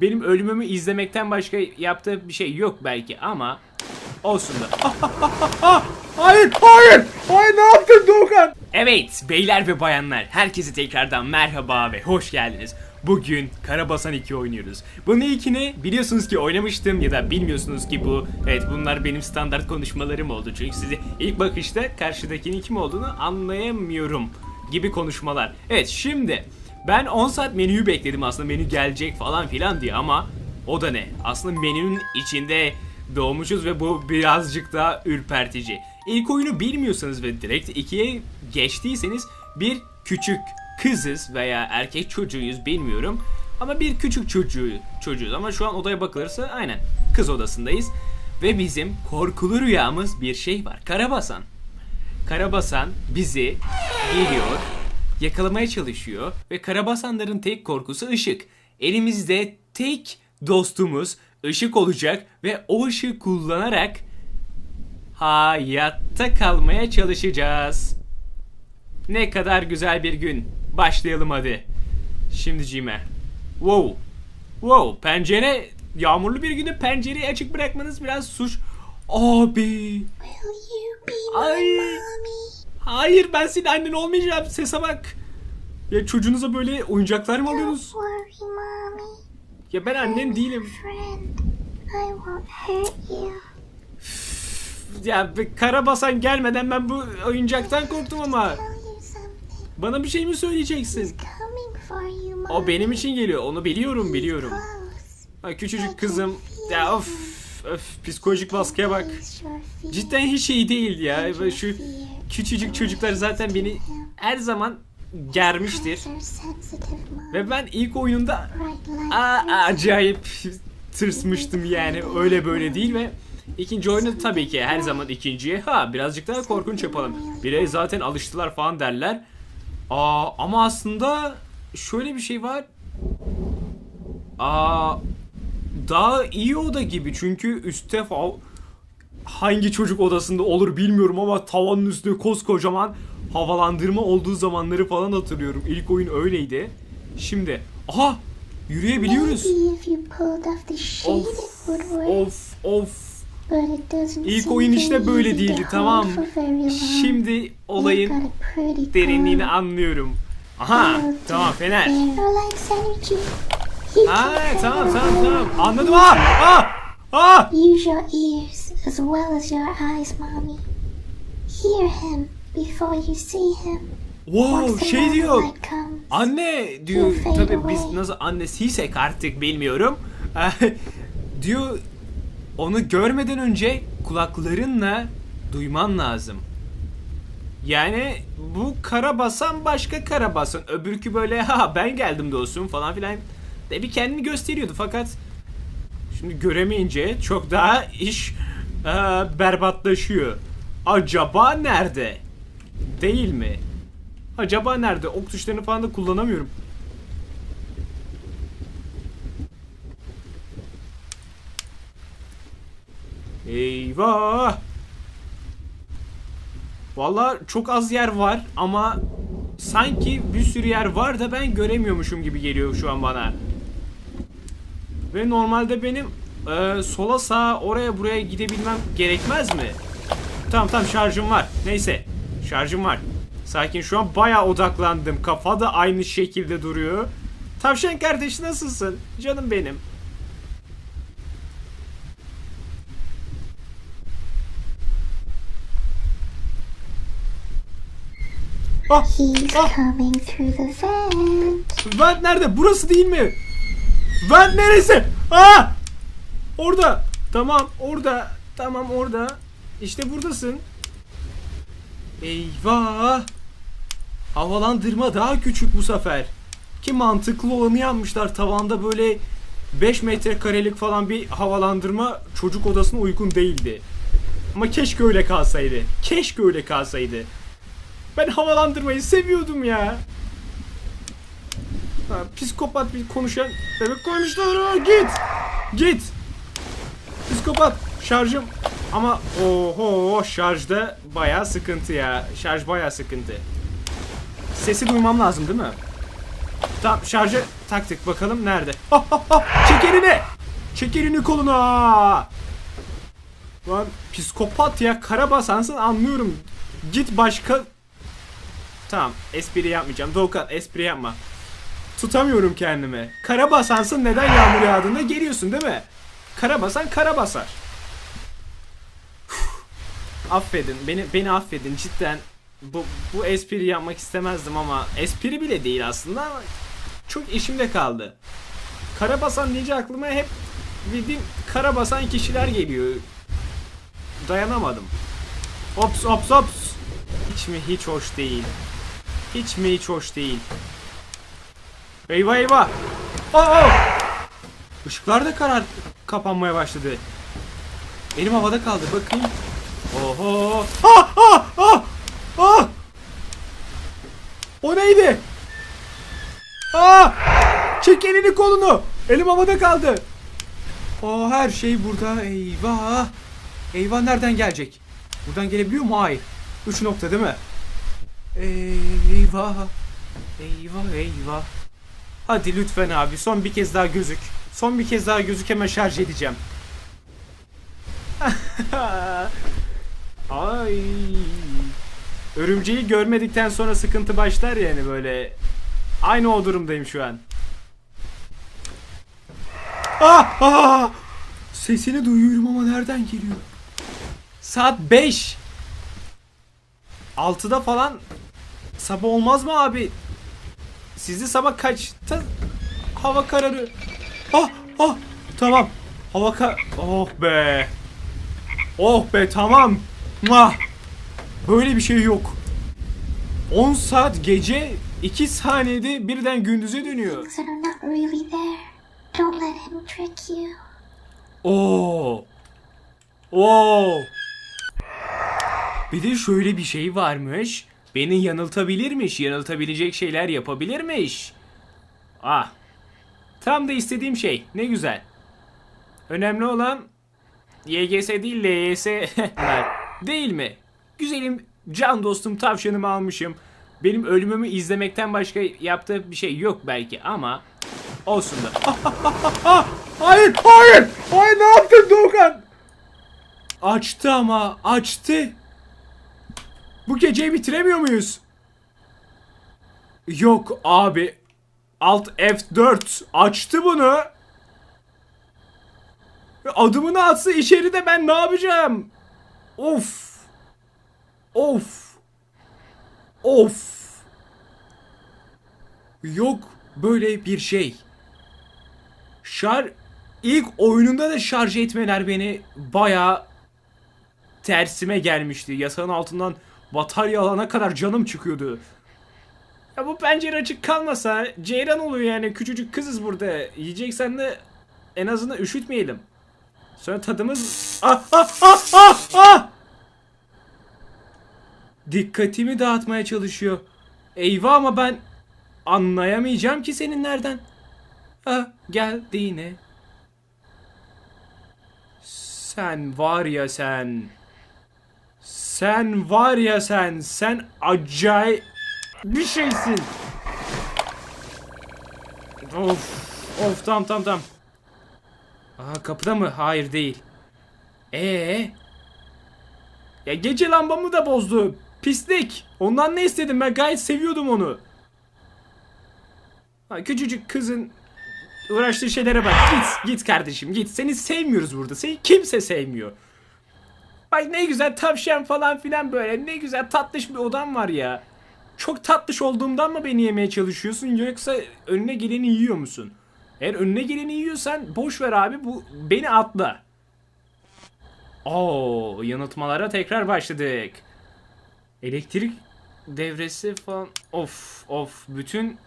benim ölümümü izlemekten başka yaptığı bir şey yok belki ama olsun da. Hayır, hayır, hayır ne yaptın Doğukan? Evet beyler ve bayanlar herkese tekrardan merhaba ve hoş geldiniz. Bugün Karabasan 2 oynuyoruz. Bunun ilkini biliyorsunuz ki oynamıştım ya da bilmiyorsunuz ki bu evet bunlar benim standart konuşmalarım oldu. Çünkü size ilk bakışta karşıdakinin kim olduğunu anlayamıyorum gibi konuşmalar. Evet şimdi ben 10 saat menüyü bekledim aslında menü gelecek falan filan diye ama o da ne? Aslında menünün içinde doğmuşuz ve bu birazcık daha ürpertici. İlk oyunu bilmiyorsanız ve direkt ikiye geçtiyseniz bir küçük kızız veya erkek çocuğuyuz bilmiyorum. Ama bir küçük çocuğu çocuğuz ama şu an odaya bakılırsa aynen kız odasındayız. Ve bizim korkulu rüyamız bir şey var. Karabasan. Karabasan bizi geliyor, yakalamaya çalışıyor ve Karabasanların tek korkusu ışık. Elimizde tek dostumuz ışık olacak ve o ışığı kullanarak hayatta kalmaya çalışacağız. Ne kadar güzel bir gün. Başlayalım hadi. Şimdi Cime. Wow. Wow. Pencere yağmurlu bir günde pencereyi açık bırakmanız biraz suç. Abi. Ay. Hayır ben senin annen olmayacağım. Sese bak. Ya çocuğunuza böyle oyuncaklar mı alıyorsunuz? Ya ben annen değilim. Ya karabasan gelmeden ben bu oyuncaktan korktum ama. Bana bir şey mi söyleyeceksin? O benim için geliyor. Onu biliyorum biliyorum. Ha, küçücük kızım. Ya of öf psikolojik baskıya bak. Cidden hiç iyi değil ya. Şu. Küçücük çocuklar zaten beni her zaman germiştir. Ve ben ilk light. aa, acayip tırsmıştım yani. Öyle böyle değil ve ikinci oyunu tabii ki her zaman ikinciye ha birazcık daha korkunç yapalım. Bire zaten alıştılar falan derler. Aa, ama aslında şöyle bir şey var. Aa, daha iyi oda gibi çünkü üstte fa- hangi çocuk odasında olur bilmiyorum ama tavanın üstünde koskocaman havalandırma olduğu zamanları falan hatırlıyorum. İlk oyun öyleydi. Şimdi aha yürüyebiliyoruz. Of of of. İlk oyun işte böyle değildi tamam. Şimdi olayın derinliğini anlıyorum. Aha tamam fener. Ha tamam tamam tamam anladım ha ha ha. Use your ears as well as your eyes, mommy. Hear him before you see him. Wow şey diyor. Anne diyor tabi biz nasıl annesiysek artık bilmiyorum. diyor onu görmeden önce kulaklarınla duyman lazım. Yani bu karabasan başka karabasan. Öbürkü böyle ha ben geldim dostum falan filan de bir kendini gösteriyordu fakat şimdi göremeyince çok daha iş e, berbatlaşıyor. Acaba nerede? Değil mi? Acaba nerede? Ok tuşlarını falan da kullanamıyorum. Eyvah! Valla çok az yer var ama sanki bir sürü yer var da ben göremiyormuşum gibi geliyor şu an bana. Ve normalde benim e, sola sağa oraya buraya gidebilmem gerekmez mi? Tamam tamam şarjım var. Neyse şarjım var. Sakin şu an bayağı odaklandım. Kafa da aynı şekilde duruyor. Tavşan kardeş nasılsın? Canım benim. Ah, He's ah, coming through the vent. vent nerede? Burası değil mi? Vent neresi? Aa! Orada. Tamam orada. Tamam orada. İşte buradasın. Eyvah. Havalandırma daha küçük bu sefer. Ki mantıklı olanı yapmışlar. Tavanda böyle 5 metrekarelik falan bir havalandırma çocuk odasına uygun değildi. Ama keşke öyle kalsaydı. Keşke öyle kalsaydı. Ben havalandırmayı seviyordum ya. Ha, psikopat bir konuşan bebek koymuşlar. Ha, git. Git. Psikopat. Şarjım. Ama oho şarjda bayağı sıkıntı ya. Şarj bayağı sıkıntı. Sesi duymam lazım değil mi? Tamam şarjı taktık bakalım nerede? Ah, ah, ah. Çek elini. Çek elini koluna. Lan psikopat ya karabasansın anlıyorum. Git başka... Tamam espri yapmayacağım. Doğukan espri yapma. Tutamıyorum kendimi. Karabasansın neden yağmur yağdığında geliyorsun değil mi? Karabasan karabasar. affedin beni beni affedin cidden bu, bu espri yapmak istemezdim ama espri bile değil aslında ama çok işimde kaldı. Karabasan deyince aklıma hep bildiğim karabasan kişiler geliyor. Dayanamadım. Ops ops ops. Hiç mi hiç hoş değil. Hiç mi hiç hoş değil. Eyvah eyvah. Aa! Işıklar da karar kapanmaya başladı. Elim havada kaldı bakayım. Oho. Ah ah ah. Ah. O neydi? Ah! Çek elini kolunu. Elim havada kaldı. O her şey burada. Eyvah. Eyvah nereden gelecek? Buradan gelebiliyor mu? Hayır. 3 nokta değil mi? Eyvah. Eyvah eyvah. Hadi lütfen abi son bir kez daha gözük. Son bir kez daha gözük hemen şarj edeceğim. Ay. Örümceği görmedikten sonra sıkıntı başlar yani böyle. Aynı o durumdayım şu an. Ah, ah! Sesini duyuyorum ama nereden geliyor? Saat 5. 6'da falan sabah olmaz mı abi? Sizde sabah kaçta hava kararı? Ah ah tamam. Hava kar... Oh be. Oh be tamam. Muah. Böyle bir şey yok. 10 saat gece 2 saniyede birden gündüze dönüyor. Oo. Oo. Bir de şöyle bir şey varmış. Beni yanıltabilirmiş. Yanıltabilecek şeyler yapabilirmiş. Ah. Tam da istediğim şey. Ne güzel. Önemli olan YGS değil LYS değil mi? Güzelim can dostum tavşanımı almışım. Benim ölümümü izlemekten başka yaptığı bir şey yok belki ama olsun da. Ah, hayır hayır. Hayır ne yaptın Doğukan? Açtı ama açtı. Bu geceyi bitiremiyor muyuz? Yok abi. Alt F4 açtı bunu. Adımını atsa içeride ben ne yapacağım? Of. Of. Of. Yok böyle bir şey. Şar ilk oyununda da şarj etmeler beni bayağı tersime gelmişti. Yasağın altından batarya alana kadar canım çıkıyordu. Ya bu pencere açık kalmasa ceyran oluyor yani küçücük kızız burada. Yiyeceksen de en azından üşütmeyelim. Sonra tadımız... Ah ah ah ah ah! Dikkatimi dağıtmaya çalışıyor. Eyvah ama ben anlayamayacağım ki senin nereden. Ah geldi yine. Sen var ya sen. Sen var ya sen. Sen acayip bir şeysin. Of. Of tam tam tam. Aa kapıda mı? Hayır değil. Ee? Ya gece lambamı da bozdu. Pislik. Ondan ne istedim ben gayet seviyordum onu. Ha, küçücük kızın uğraştığı şeylere bak. Git, git kardeşim git. Seni sevmiyoruz burada. Seni kimse sevmiyor. Bak ne güzel tavşan falan filan böyle. Ne güzel tatlış bir odam var ya. Çok tatlış olduğumdan mı beni yemeye çalışıyorsun yoksa önüne geleni yiyor musun? Eğer önüne geleni yiyorsan boş ver abi bu beni atla. Oo, yanıltmalara tekrar başladık. Elektrik devresi falan. Of of bütün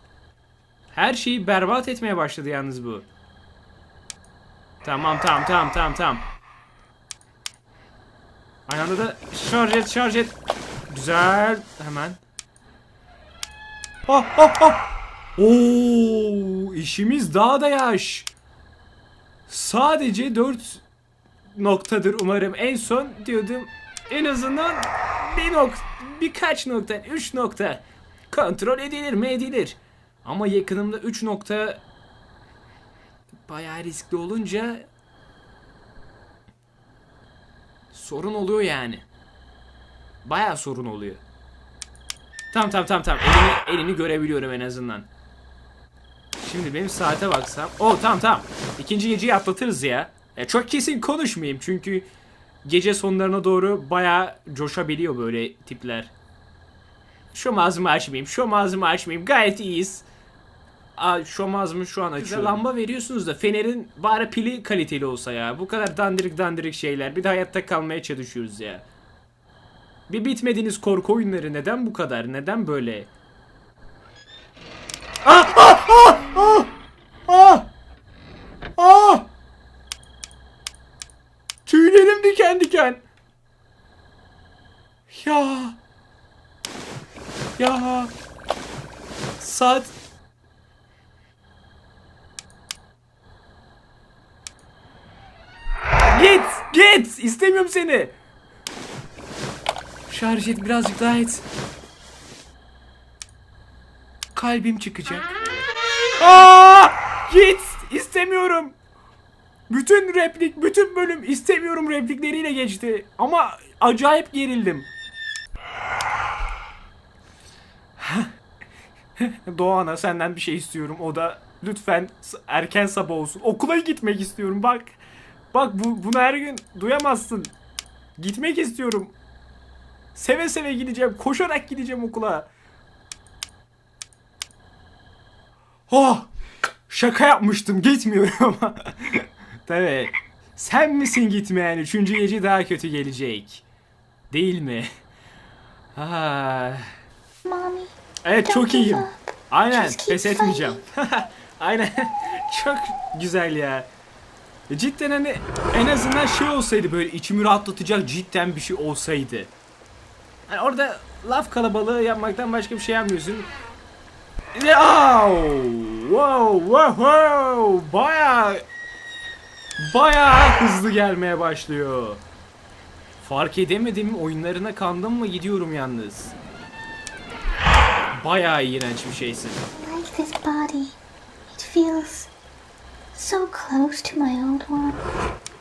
her şeyi berbat etmeye başladı yalnız bu. Tamam tamam tamam tamam tamam. Aynı anda da şarj et şarj et. Güzel hemen. Ah ah ah. Oo, işimiz daha da yaş. Sadece 4 noktadır umarım. En son diyordum en azından bir nokta, birkaç nokta, 3 nokta kontrol edilir mi edilir. Ama yakınımda 3 nokta bayağı riskli olunca sorun oluyor yani. Bayağı sorun oluyor. Tamam tamam tamam tamam. Elini, elini görebiliyorum en azından. Şimdi benim saate baksam. O tamam tamam. İkinci geceyi atlatırız ya. E, çok kesin konuşmayayım çünkü gece sonlarına doğru bayağı coşabiliyor böyle tipler. Şu ağzımı açmayayım, şu ağzımı açmayayım. Gayet iyiyiz. Aa, şu ağzımı şu an açıyorum. lamba veriyorsunuz da fenerin bari pili kaliteli olsa ya. Bu kadar dandirik dandirik şeyler. Bir de hayatta kalmaya çalışıyoruz ya. Bir bitmediğiniz korku oyunları neden bu kadar? Neden böyle? Ah! Ah! Tüylerim diken diken. Ya. Ya. Saat. Git, git. İstemiyorum seni. Şarj et birazcık daha et. Kalbim çıkacak. Aa! Git. İstemiyorum. Bütün replik, bütün bölüm istemiyorum replikleriyle geçti. Ama acayip gerildim. Doğan'a senden bir şey istiyorum. O da lütfen erken sabah olsun. Okula gitmek istiyorum bak. Bak bu, bunu her gün duyamazsın. Gitmek istiyorum. Seve seve gideceğim. Koşarak gideceğim okula. Oh! Şaka yapmıştım. Gitmiyorum ama. Tabii. Sen misin gitmeyen? Üçüncü gece daha kötü gelecek. Değil mi? Ah. Evet çok iyiyim. Aynen pes etmeyeceğim. Aynen çok güzel ya. Cidden hani en azından şey olsaydı böyle içimi rahatlatacak cidden bir şey olsaydı. Hani orada laf kalabalığı yapmaktan başka bir şey yapmıyorsun. Wow, wow, wow, wow. Baya baya hızlı gelmeye başlıyor. Fark edemedim oyunlarına kandım mı gidiyorum yalnız. Bayağı iğrenç bir şeysin. I like this body. It feels so close to my old one.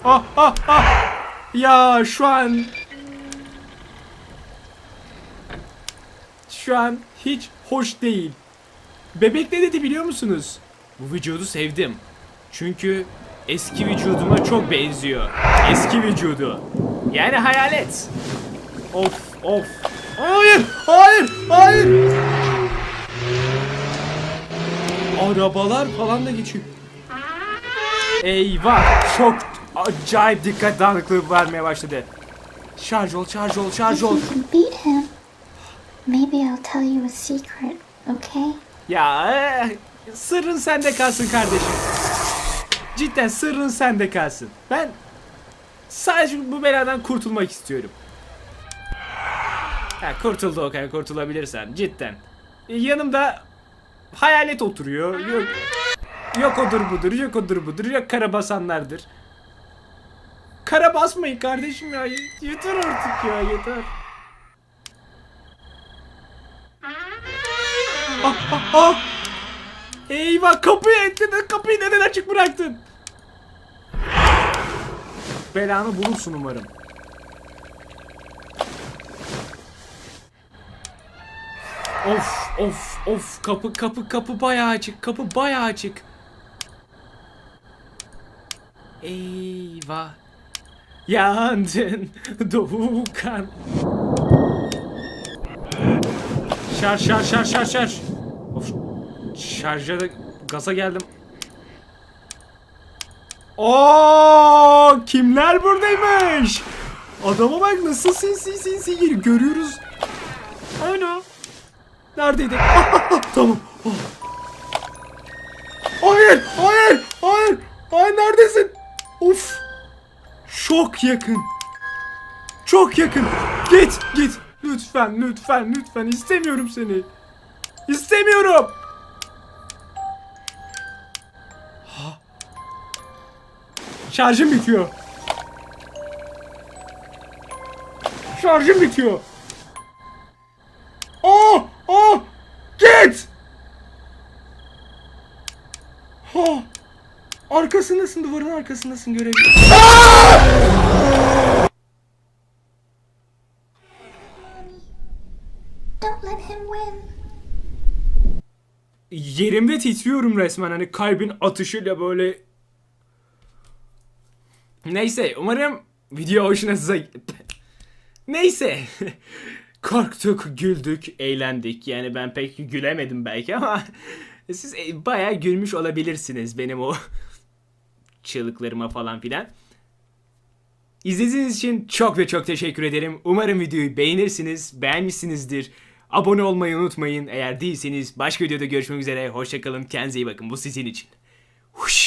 Ah ah ah. Ya şu an şu an hiç hoş değil. Bebek ne dedi biliyor musunuz? Bu vücudu sevdim. Çünkü eski vücuduma çok benziyor. Eski vücudu. Yani hayal et. Of of. Hayır! Hayır! Hayır! Arabalar falan da geçiyor. Eyvah çok acayip dikkat dağınıklığı vermeye başladı. Şarj ol, şarj ol, şarj ol. you can beat him, maybe I'll tell you a secret, okay? Ya eh, sırrın sende kalsın kardeşim. Cidden sırrın sende kalsın. Ben sadece bu beladan kurtulmak istiyorum. Ha, kurtuldu Okan kurtulabilirsen cidden. Yanımda hayalet oturuyor. Yok, yok odur budur, yok odur budur, yok karabasanlardır. Kara basmayın kardeşim ya. Yeter artık ya yeter. Ah, ah, ah. Eyvah kapıyı ettin. Kapıyı neden açık bıraktın? Belanı bulursun umarım. Of of of kapı kapı kapı bayağı açık kapı bayağı açık. Eyvah. Yandın Doğukan. Şarj şarj şarj şarj şarj. Of şarja da gaza geldim. Oo kimler buradaymış? Adama bak nasıl sinsi sinsi geliyor. Görüyoruz. Aynen. Neredeydi? Ah, ah, ah, tamam. Oh. Hayır! Hayır! Hayır! Hayır neredesin? Of. Çok yakın. Çok yakın. Git git. Lütfen lütfen lütfen istemiyorum seni. İstemiyorum. Ha. Şarjım bitiyor. Şarjım bitiyor. Oh! Oh! Git! Arkasındasın, duvarın arkasındasın görebiliyorum. Don't let him win. Yerimde titriyorum resmen hani kalbin atışıyla böyle. Neyse umarım video hoşunuza Neyse. Korktuk, güldük, eğlendik. Yani ben pek gülemedim belki ama siz bayağı gülmüş olabilirsiniz benim o çığlıklarıma falan filan. İzlediğiniz için çok ve çok teşekkür ederim. Umarım videoyu beğenirsiniz, beğenmişsinizdir. Abone olmayı unutmayın. Eğer değilseniz başka videoda görüşmek üzere. Hoşçakalın, kendinize iyi bakın. Bu sizin için. Huş.